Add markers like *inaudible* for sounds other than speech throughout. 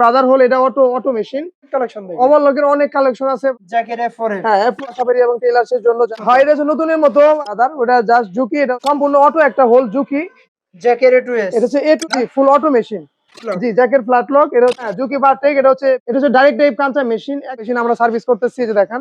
Brother whole এটা auto auto machine collection অনেক collection আছে। জ্যাকেট হ্যাঁ এবং টেলার্সের জন্য হয় এটা নতুনের মতো। আদার ওটা জাস্ট ঝুঁকি এটা সম্পূর্ণ অটো একটা হোল ঝুঁকি। জ্যাকেট এ টু এস এটা হচ্ছে A two full auto machine G jacket flat lock এটা হচ্ছে ঝুঁকি বার টেক এটা হচ্ছে এটা হচ্ছে ডাইরেক্ট টাইপ কাঁচা মেশিন মেশিন আমরা সার্ভিস করতেছি যে দেখেন।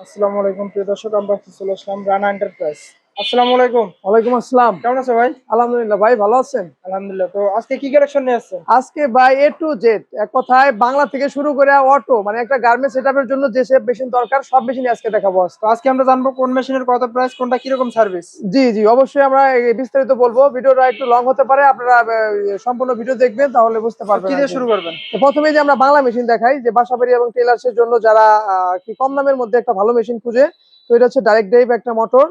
আসসালামু আলাইকুম প্রিয় দর্শক আমরা চলে আসলাম রানা এন্টারপ্রাইজ আসসালামু আলাইকুম। ওয়ালাইকুম আসসালাম। কেমন আছো ভাই? আলহামদুলিল্লাহ ভাই ভালো আছেন? আলহামদুলিল্লাহ। তো আজকে কি কালেকশন নিয়ে আসছেন? আজকে ভাই এ টু জেড এক কথায় বাংলা থেকে শুরু করে অটো মানে একটা গার্মেন্টস সেটআপের জন্য যে সব মেশিন দরকার সব মেশিন আজকে দেখাবো তো আজকে আমরা জানব কোন মেশিনের কত প্রাইস কোনটা কীরকম সার্ভিস জি জি অবশ্যই আমরা বিস্তারিত বলব। ভিডিওটা একটু লং হতে পারে আপনারা সম্পূর্ণ ভিডিও দেখবেন তাহলে বুঝতে পারবেন কি দিয়ে শুরু করবেন? প্রথমে যে আমরা বাংলা মেশিন দেখাই যে বাসাবাড়ি এবং টেলার্সের জন্য যারা কি কম দামের মধ্যে একটা ভালো মেশিন খুঁজে তো এটা হচ্ছে ডাইরেক্ট ড্রাইভ একটা মোটর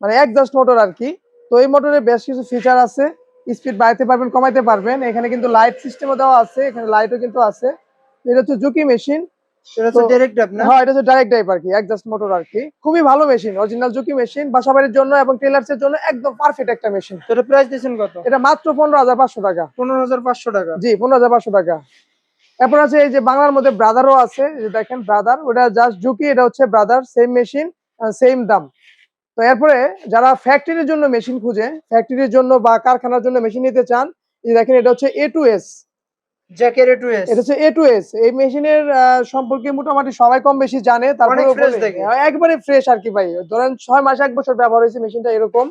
মানে একজাস্ট মোটর আর কি তো এই মোটরে বেশ কিছু ফিচার আছে। স্পিড বাড়াতে পারবেন কমাইতে পারবেন। এখানে কিন্তু লাইট সিস্টেমও দেওয়া আছে এখানে লাইটও কিন্তু আছে। এটা হচ্ছে ঝুঁকি মেশিন সেটা হচ্ছে তো- ডাইরেক্ট আপ না? হ্যাঁ এটা হচ্ছে ডাইরেক্ট ড্রাইভ আর কি একজাস্ট মোটর আর কি খুবই ভালো মেশিন অরিজিনাল ঝুঁকি মেশিন বাসাবাড়ির জন্য এবং টেলার্সের জন্য একদম পারফেক্ট একটা মেশিন তো এটা প্রাইস দিয়েছেন কত? এটা মাত্র পনেরো হাজার পাঁচশো টাকা। পনেরো হাজার পাঁচশো টাকা? জি পনেরো হাজার পাঁচশো টাকা। এরপর আছে এই যে বাংলার মধ্যে ব্রাদারও আছে যে দেখেন ব্রাদার ওটা জাস্ট ঝুঁকি এটা হচ্ছে ব্রাদার সেম মেশিন সেম দাম। তো এরপরে যারা ফ্যাক্টরির জন্য মেশিন খুঁজে ফ্যাক্টরির জন্য বা কারখানার জন্য মেশিন নিতে চান এই দেখেন এটা হচ্ছে A two S jacket A two S এটা হচ্ছে এ টু এস এই মেশিনের সম্পর্কে মোটামুটি সবাই কম বেশি জানে তারপরে একবারে ফ্রেশ আর কি ভাই। ধরেন ছয় মাস এক বছর ব্যবহার হয়েছে মেশিনটা এরকম।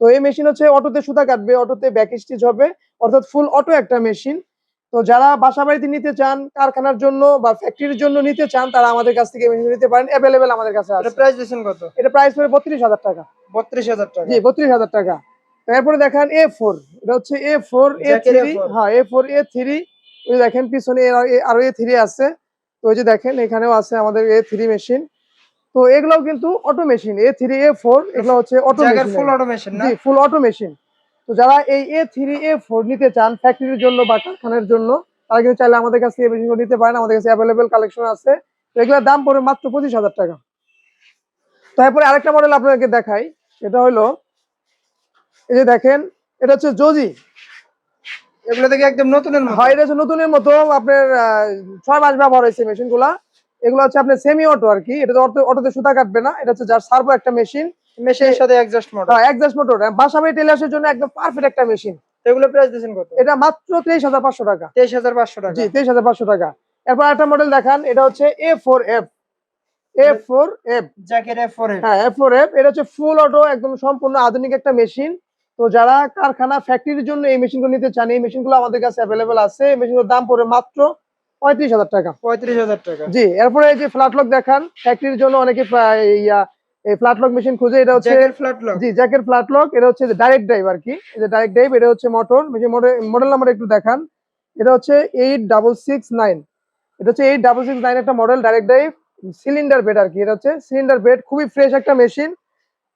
তো এই মেশিন হচ্ছে অটোতে সুতা কাটবে অটোতে ব্যাক স্টিচ হবে অর্থাৎ ফুল অটো একটা মেশিন তো যারা বাসা বাড়িতে নিতে চান কারখানার জন্য বা ফ্যাক্টরির জন্য নিতে চান তারা আমাদের কাছ থেকে মেশিন নিতে পারেন। অ্যাভেলেবেল আমাদের কাছে আছে। প্রাইস দিয়েছেন কত? এটা প্রাইস পড়ে বত্রিশ হাজার টাকা। বত্রিশ হাজার টাকা। জি বত্রিশ হাজার টাকা। তারপরে দেখেন এ ফোর এটা হচ্ছে A four A three A4 হ্যাঁ এ ফোর এ থ্রি ওই দেখেন পিছনে আরো- এ থ্রি আছে। তো ওই যে দেখেন এখানেও আছে আমাদের এ থ্রি মেশিন তো এগুলোও কিন্তু auto machine A three A four এগুলো হচ্ছে অটো মেশিন ফুল অটোমেশন না? জি ফুল অটো মেশিন তো যারা এই এ থ্রি এ ফোর নিতে চান ফ্যাক্টরির জন্য বা কারখানার জন্য তারা কিন্তু চাইলে আমাদের কাছে এই মেশিনগুলো নিতে পারেন। আমাদের কাছে অ্যাভেলেবেল কালেকশন আছে। তো এগুলোর দাম পড়ে মাত্র পঁচিশ হাজার টাকা। তারপরে আরেকটা মডেল আপনাদেরকে দেখাই। এটা হলো এই যে দেখেন এটা হচ্ছে জজি এগুলো থেকে একদম নতুনের মতো। হয় এটা হচ্ছে নতুনের মতো। আপনার আহ, ছয় মাস ব্যবহার হয়েছে মেশিনগুলা এগুলো হচ্ছে আপনার সেমি অটো আর কি। এটা তো অটো অটোতে সুতা কাটবে না। এটা হচ্ছে যার সার্ভো একটা মেশিন মেশিনের সাথে অ্যাডজাস্ট মডেল একজাস্ট মোটর বাসাবাড়ি টেলার্সের জন্য একদম পারফেক্ট একটা মেশিন এগুলো প্রাইস দিয়েছেন কত? এটা মাত্র তেইশ হাজার পাঁচশো টাকা। তেইশ হাজার পাঁচশো টাকা। জি তেইশ হাজার পাঁচশো টাকা। এরপর একটা মডেল দেখান এটা হচ্ছে A four F A four F jacket F four হ্যাঁ এফ এটা হচ্ছে ফুল অটো একদম সম্পূর্ণ আধুনিক একটা মেশিন তো যারা কারখানা ফ্যাক্টরির জন্য এই মেশিনগুলো নিতে চান এই মেশিনগুলো আমাদের কাছে অ্যাভেলেবেল আছে। এই মেশিনগুলোর দাম পড়ে মাত্র পঁয়ত্রিশ হাজার টাকা। পঁয়ত্রিশ হাজার টাকা। জি এরপরে এই যে ফ্ল্যাট লক দেখান ফ্যাক্টরির জন্য অনেকে ইয়া এই ফ্ল্যাট লক মেশিন খুঁজে এটা হচ্ছে ফ্ল্যাট লক জি জ্যাকের ফ্ল্যাট লক এটা হচ্ছে ডাইরেক্ট ড্রাইভ আর কি। এই যে ডাইরেক্ট ড্রাইভ এটা হচ্ছে মোটর মেশিন মডেল নাম্বার একটু দেখান। এটা হচ্ছে এইট ডাবল সিক্স নাইন এটা হচ্ছে এইট ডাবল সিক্স নাইন একটা model direct drive cylinder bed আর কি। এটা হচ্ছে সিলিন্ডার বেড খুবই ফ্রেশ একটা মেশিন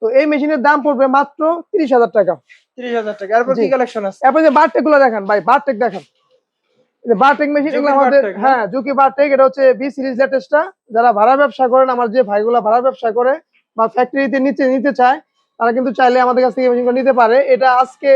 তো এই মেশিনের দাম পড়বে মাত্র তিরিশ হাজার টাকা। তিরিশ হাজার টাকা। এরপর কি কালেকশন আছে? এরপর যে বারটেকগুলো দেখান ভাই বারটেক দেখান। বারটেক মেশিন এগুলো ঝুঁকি আমাদের Bartek, হ্যাঁ। ঝুঁকি বারটেক এটা হচ্ছে বি সিরিজ লেটেস্টটা যারা ভাড়া ব্যবসা করেন আমার যে ভাইগুলা ভাড়া ব্যবসা করে বা ফ্যাক্টরিতে নিচে নিতে চায় তারা কিন্তু চাইলে আমাদের কাছ থেকে মেশিনগুলো নিতে পারে। এটা আজকে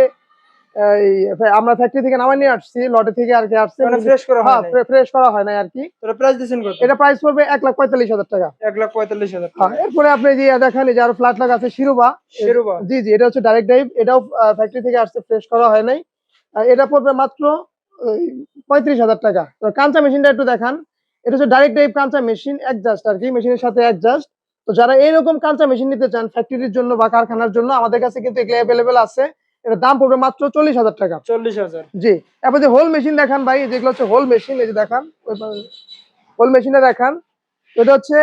আমরা ফ্যাক্টরি থেকে নামাই নিয়ে আসছি লটে থেকে আর কি আসছে। মানে ফ্রেশ করা হ্যাঁ হয় ফ্রেশ করা হয় না আর কি। তোরা প্রাইস কত? এটা প্রাইস পড়বে এক লাখ পঁয়তাল্লিশ হাজার টাকা। এক লাখ পঁয়তাল্লিশ হাজার হ্যাঁ, টাকা এরপরে আপনি যে দেখেন যে আরও ফ্ল্যাট লাগ আছে শিরোবা। শেরুবা। জি জি এটা হচ্ছে ডাইরেক্ট ড্রাইভ এটাও ফ্যাক্টরি থেকে আসছে ফ্রেশ করা হয় নাই। এটা পড়বে মাত্র পঁয়ত্রিশ হাজার টাকা। তো কাঁচা মেশিনটা একটু দেখান। এটা হচ্ছে ডাইরেক্ট ড্রাইভ কাঁচা মেশিন অ্যাডজাস্ট আর কি মেশিনের সাথে অ্যাডজাস্ট তো যারা এইরকম কাঁচা মেশিন নিতে চান ফ্যাক্টরির জন্য বা কারখানার জন্য আমাদের কাছে কিন্তু এগুলো অ্যাভেলেবেল আছে। এটার দাম পড়বে মাত্র চল্লিশ হাজার টাকা। চল্লিশ হাজার। জি। এরপর যে হোল মেশিন দেখান ভাই যেগুলো হচ্ছে হোল মেশিন এই যে দেখান হোল মেশিনে দেখান এটা হচ্ছে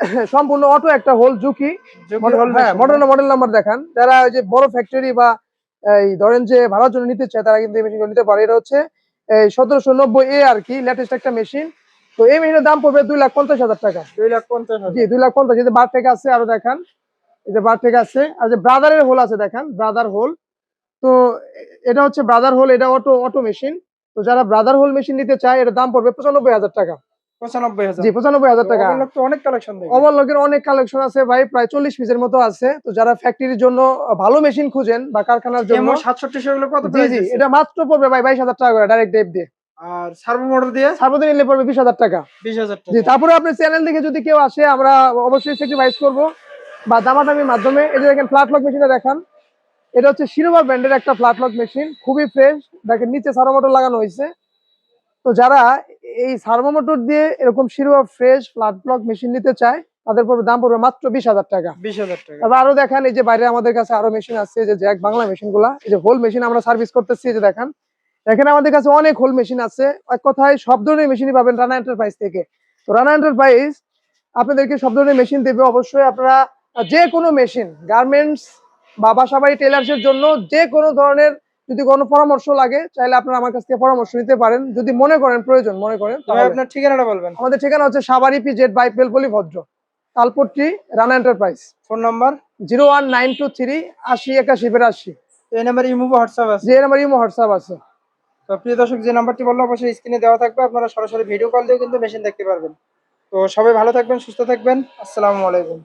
*laughs* সম্পূর্ণ অটো একটা হোল ঝুঁকি। হ্যাঁ মডেল মডেল নাম্বার দেখান। যারা ওই যে বড় ফ্যাক্টরি বা এই ধরেন যে ভাড়ার জন্য নিতে চায় তারা কিন্তু এই মেশিনগুলো নিতে পারে। এটা হচ্ছে সতেরোশো নব্বই এ আর কি লেটেস্ট একটা মেশিন তো এই মেশিনের দাম পড়বে দুই লাখ পঞ্চাশ হাজার টাকা। দুই লাখ পঞ্চাশ জি দুই লাখ পঞ্চাশ। এই যে বার টেক আছে আরও দেখান। এই যে বার টেক আছে। আর যে ব্রাদারের হোল আছে দেখান। Brother hole. তো এটা হচ্ছে ব্রাদার হোল এটা অটো অটো মেশিন। তো যারা ব্রাদার হোল মেশিন নিতে চায় এটার দাম পড়বে পঁচানব্বই হাজার টাকা। অনেক কালেকশন আছে ভাই প্রায় চল্লিশ পিসের মতো আছে। তো যারা ফ্যাক্টরির জন্য ভালো মেশিন খুঁজেন বা কারখানার জন্য সাতষট্টি জি জি এটা মাত্র পড়বে ভাই বাইশ হাজার টাকা করে ডাইরেক্ট ডেপ দিয়ে। আর সার্ভো মোটর দিয়ে? সার্বদিন নিলে পড়বে বিশ হাজার টাকা। বিশ হাজার টাকা। তারপরে আপনার চ্যানেল দেখে যদি কেউ আসে আমরা অবশ্যই স্যাক্রিফাইস করব। বা দামাদামির মাধ্যমে এই যে দেখেন ফ্ল্যাট লক মেশিনটা দেখান। এটা হচ্ছে শিরোভা ব্র্যান্ডের একটা ফ্ল্যাট লক মেশিন খুবই ফ্রেশ দেখেন নিচে সার্ভো মোটর লাগানো হয়েছে। তো যারা এই সার্ভো মোটর দিয়ে এরকম Siruba fresh flat lock machine নিতে চায় তাদের পড়বে দাম পড়বে মাত্র বিশ হাজার টাকা। বিশ হাজার টাকা। তারপর আরও দেখান এই যে বাইরে আমাদের কাছে আরও মেশিন আছে যে জ্যাক বাংলা মেশিনগুলা এই যে হোল মেশিন আমরা সার্ভিস করতেছি এই যে দেখান। এখানে আমাদের কাছে অনেক হোল মেশিন আছে। এক কথায় সব ধরনের মেশিনই পাবেন রানা এন্টারপ্রাইজ থেকে। তো রানা এন্টারপ্রাইজ আপনাদেরকে সব ধরনের মেশিন দেবে। অবশ্যই আপনারা যে কোনো মেশিন গার্মেন্টস বা বাসাবাড়ি টেলার্সের জন্য যে কোনো ধরনের যদি কোনো পরামর্শ লাগে চাইলে আপনারা আমার কাছ থেকে পরামর্শ নিতে পারেন। যদি মনে করেন প্রয়োজন মনে করেন তাহলে। আপনার ঠিকানাটা বলবেন। আমাদের ঠিকানা হচ্ছে সাবারি পি জেড বাই বেলপলি ভদ্র Talpatti Rana enterprise phone number? Zero one nine two three আশি একাশি বিরাশি। এই নাম্বার ইমো হোয়াটসঅ্যাপ আছে? যে নাম্বার ইমো হোয়াটসঅ্যাপ আছে। তো প্রিয় দর্শক, যে নাম্বারটি বলল, অবশ্যই স্ক্রিনে দেওয়া থাকবে। আপনারা সরাসরি ভিডিও কল দিয়ে কিন্তু মেশিন দেখতে পারবেন। তো সবাই ভালো থাকবেন, সুস্থ থাকবেন। আসসালামু আলাইকুম।